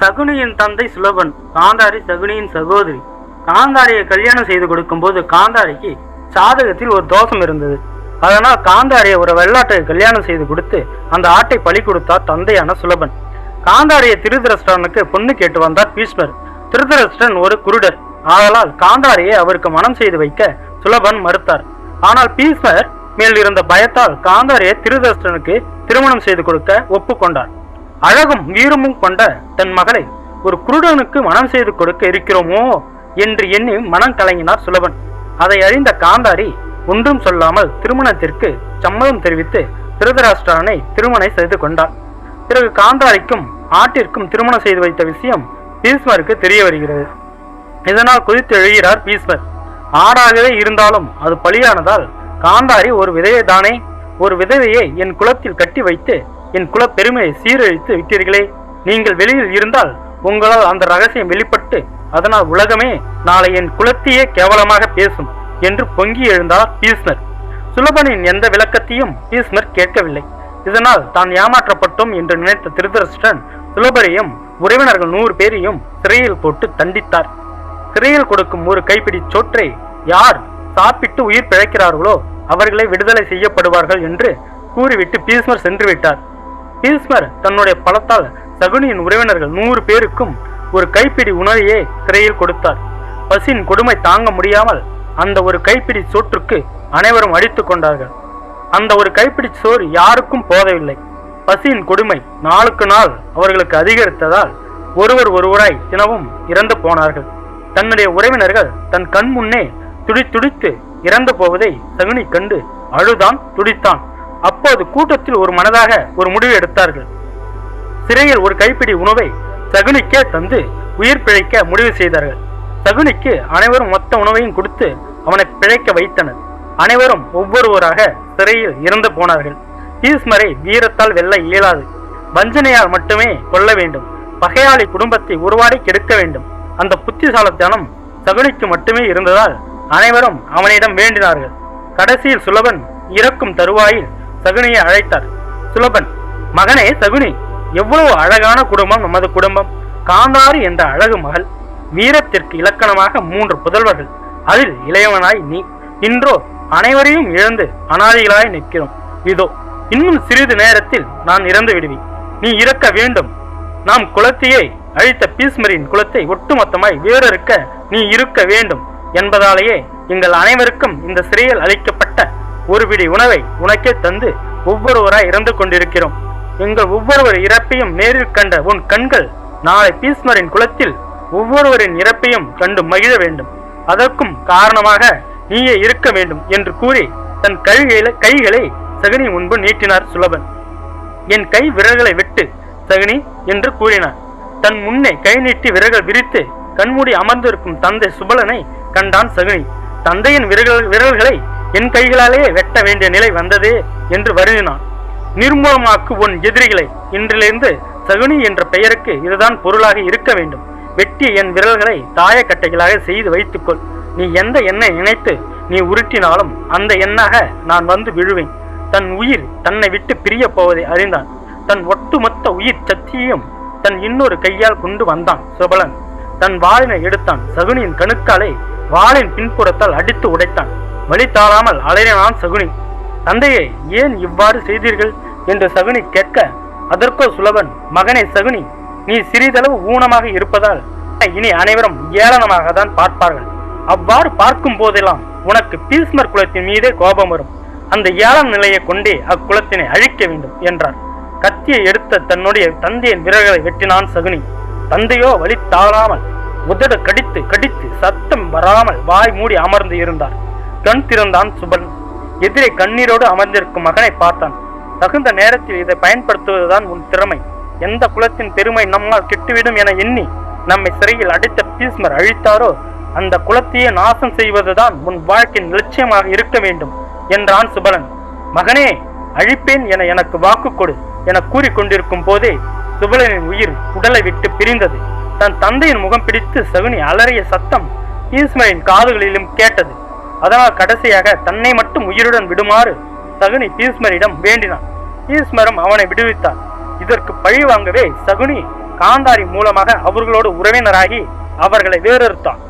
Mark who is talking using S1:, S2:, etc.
S1: சகுனியின் தந்தை சுலபன் காந்தாரி சகுனியின் சகோதரி. காந்தாரியை கல்யாணம் செய்து கொடுக்கும்போது காந்தாரிக்கு சாதகத்தில் ஒரு தோஷம் இருந்தது. அதனால் காந்தாரியை ஒரு வெள்ளாட்டை கல்யாணம் செய்து கொடுத்து அந்த ஆட்டை பலி கொடுத்தார் தந்தையான சுலபன். காந்தாரியை திருதரஷ்டனுக்கு பொண்ணு கேட்டு வந்தார் பீஷ்மர். திருதரஷ்டன் ஒரு குருடர். ஆதலால் காந்தாரியை அவருக்கு மனம் செய்து வைக்க சுலபன் மறுத்தார். ஆனால் பீஷ்மர் மேல் இருந்த பயத்தால் காந்தாரியை திருதரஷ்டனுக்கு திருமணம் செய்து கொடுக்க ஒப்புக்கொண்டார். அழகும் வீரமும் கொண்ட தன் மகளை ஒரு குருடனுக்கு மனம் செய்து கொடுக்க இருக்கிறோமோ என்று எண்ணி மனம் கலங்கினார் சுலபன். அதை அறிந்த காந்தாரி ஒன்றும் சொல்லாமல் திருமணத்திற்கு சம்மதம் தெரிவித்து திருதராஷ்டிரனை திருமணம் செய்து கொண்டார். பிறகு காந்தாரிக்கும் ஆட்டிற்கும் திருமணம் செய்து வைத்த விஷயம் பீஸ்மருக்கு தெரிய வருகிறது. இதனால் குதித்து எழுகிறார் பீஸ்மர் ஆடாகவே இருந்தாலும் அது பலியானதால் காந்தாரி ஒரு விதையை தானே ஒரு விதவையை என் குலத்தில் கட்டி வைத்து என் குல பெருமையை சீரழித்து விட்டீர்களே. நீங்கள் வெளியில் இருந்தால் உங்களால் அந்த ரகசியம் வெளிப்பட்டு அதனால் உலகமே நாளை என் குலத்தையே கேவலமாக பேசும் என்று பொங்கி எழுந்தார் பீஸ்மர் சுலபனின் எந்த விளக்கத்தையும் பீஸ்மர் கேட்கவில்லை. இதனால் தான் ஏமாற்றப்பட்டோம் என்று நினைத்த திருதரஷ்டன் சுலபரையும் உறவினர்கள் நூறு பேரையும் சிறையில் போட்டு தண்டித்தார். சிறையில் கொடுக்கும் ஒரு கைப்பிடி சோற்றை யார் சாப்பிட்டு உயிர் பிழைக்கிறார்களோ அவர்களை விடுதலை செய்யப்படுவார்கள் என்று கூறிவிட்டு பீஸ்மர் சென்று விட்டார் பீஸ்மர் தன்னுடைய பலத்தால் சகுனியின் உறவினர்கள் நூறு பேருக்கும் ஒரு கைப்பிடி உணவையே சிறையில் கொடுத்தார். பசியின் கொடுமை தாங்க முடியாமல் அந்த ஒரு கைப்பிடி சோற்றுக்கு அனைவரும் அடித்துக் கொண்டார்கள். அந்த ஒரு கைப்பிடி சோறு யாருக்கும் போதவில்லை. பசியின் கொடுமை நாளுக்கு நாள் அவர்களுக்கு அதிகரித்ததால் ஒருவர் ஒருவராய் தினமும் இறந்து போனார்கள். தன்னுடைய உறவினர்கள் தன் கண் முன்னே துடித்துடித்து இறந்து போவதை சகுனி கண்டு அழுதான் துடித்தான். அப்போது கூட்டத்தில் ஒரு மனதாக ஒரு முடிவு எடுத்தார்கள். சிறையில் ஒரு கைப்பிடி உணவை சகுனிக்கே தந்து உயிர் பிழைக்க முடிவு செய்தார்கள். சகுனிக்கு அனைவரும் மொத்த உணவையும் கொடுத்து அவனை பிழைக்க வைத்தனர். அனைவரும் ஒவ்வொருவராக சிறையில் இறந்து போனார்கள். பீஸ்மரை வீரத்தால் வெல்ல இயலாது. வஞ்சனையால் மட்டுமே கொல்ல வேண்டும். பகையாளி குடும்பத்தை உருவாடி கெடுக்க வேண்டும். அந்த புத்திசாலத்தனம் சகுனிக்கு மட்டுமே இருந்ததால் அனைவரும் அவனிடம் வேண்டினார்கள். கடைசியில் சுலபன் இறக்கும் தருவாயில் சகுனியை அழைத்தார். சுலபன் மகனே சகுனி எவ்வளவு அழகான குடும்பம் நமது குடும்பம். காந்தாரி என்ற அழகு மகள் வீரத்திற்கு இலக்கணமாக மூன்று புதல்வர்கள். அதில் இளையவனாய் நீ இன்றோ அனைவரையும் இழந்து அனாதிகளாய் நிற்கிறோம். இதோ இன்னும் சிறிது நேரத்தில் நான் இறந்து விடுவேன். நீ இறக்க வேண்டும். நாம் குலத்தையே அழித்த பீஸ்மரின் குலத்தை ஒட்டுமொத்தமாய் வேறறுக்க நீ இருக்க வேண்டும். என்பதாலேயே எங்கள் அனைவருக்கும் இந்த சிறையில் அளிக்கப்பட்ட ஒரு பிடி உணவை உனக்கே தந்து ஒவ்வொருவராய் இறந்து கொண்டிருக்கிறோம். எங்கள் ஒவ்வொருவர் இறப்பையும் நேரில் கண்ட உன் கண்கள் நாளை பீஸ்மரின் குலத்தில் ஒவ்வொருவரின் இறப்பையும் கண்டு மகிழ வேண்டும். அதற்கும் காரணமாக நீயே இருக்க வேண்டும் என்று கூறி தன் கைகளை கைகளை சகுனி முன்பு நீட்டினார் சுலபன். என் கை விரல்களை விட்டு சகுனி என்று கூறினார். தன் முன்னே கை நீட்டி விரல்கள் விரித்து கண்மூடி அமர்ந்திருக்கும் தந்தை சுபலனை கண்டான் சகுனி. தந்தையின் விரல்கள் விரல்களை என் கைகளாலேயே வெட்ட வேண்டிய நிலை வந்ததே என்று வருந்தினான். நிர்மூலமாக்கு உன் எதிரிகளை. இன்றிலிருந்து சகுனி என்ற பெயருக்கு இதுதான் பொருளாக இருக்க வேண்டும். வெட்டி என் விரல்களை தாயக்கட்டைகளாக செய்து வைத்துக்கொள். நீ எந்த எண்ணை நினைத்து நீ உருட்டினாலும் அந்த எண்ணாக நான் வந்து விழுவேன். தன் உயிர் தன்னை விட்டு பிரியப் போவதை அறிந்தான். தன் ஒட்டுமொத்த உயிர் சக்தியையும் தன் இன்னொரு கையால் கொண்டு வந்தான் சுபலன். தன் வாளினை எடுத்தான். சகுனியின் கணுக்காலை வாளின் பின்புறத்தால் அடித்து உடைத்தான். வழி தாழாமல் அலையினான் சகுனி. தந்தையை ஏன் இவ்வாறு செய்தீர்கள்? என்று சகுனி கேட்க அதற்கோ சுலபன் மகனே சகுனி நீ சிறிதளவு ஊனமாக இருப்பதால் இனி அனைவரும் ஏளனமாக தான் பார்ப்பார்கள். அவ்வாறு பார்க்கும் போதெல்லாம் உனக்கு பீஸ்மர் குலத்தின் மீதே கோபம் வரும். அந்த ஏளன நிலையை கொண்டே அக்குலத்தினை அழிக்க வேண்டும் என்றார். கத்தியை எடுத்த தன்னுடைய தந்தையின் விரல்களை வெட்டினான் சகுனி. தந்தையோ வழி தாழாமல் உதடு கடித்து கடித்து சத்தம் வராமல் வாய் மூடி அமர்ந்து இருந்தார். கண் திறந்தான் சுபன். எதிரே கண்ணீரோடு அமர்ந்திருக்கும் மகனை பார்த்தான். தகுந்த நேரத்தில் இதை பயன்படுத்துவதுதான் உன் திறமை. எந்த குலத்தின் பெருமை நம்மால் கெட்டுவிடும் என எண்ணி நம்மை சிறையில் அடைத்த பீஸ்மர் அழித்தாரோ? அந்த குலத்தையே நாசம் செய்வதுதான் உன் வாழ்க்கையின் லட்சியமாக இருக்க வேண்டும் என்றான் சுபலன். மகனே அழிப்பேன் என எனக்கு வாக்கு கொடு என கூறிக்கொண்டிருக்கும் போதே சுபலனின் உயிர் உடலை விட்டு பிரிந்தது. தன் தந்தையின் முகம் பிடித்து சகுனி அலறிய சத்தம் பீஸ்மரின் காதுகளிலும் கேட்டது. அதனால் கடைசியாக தன்னை மட்டும் உயிருடன் விடுமாறு சகுனி பீஸ்மரிடம் வேண்டினான். பீஸ்மரம் அவனை விடுவித்தார். இதற்கு பழி வாங்கவே சகுனி காந்தாரி மூலமாக அவர்களோடு உறவினராகி அவர்களை வேறறுத்தான்.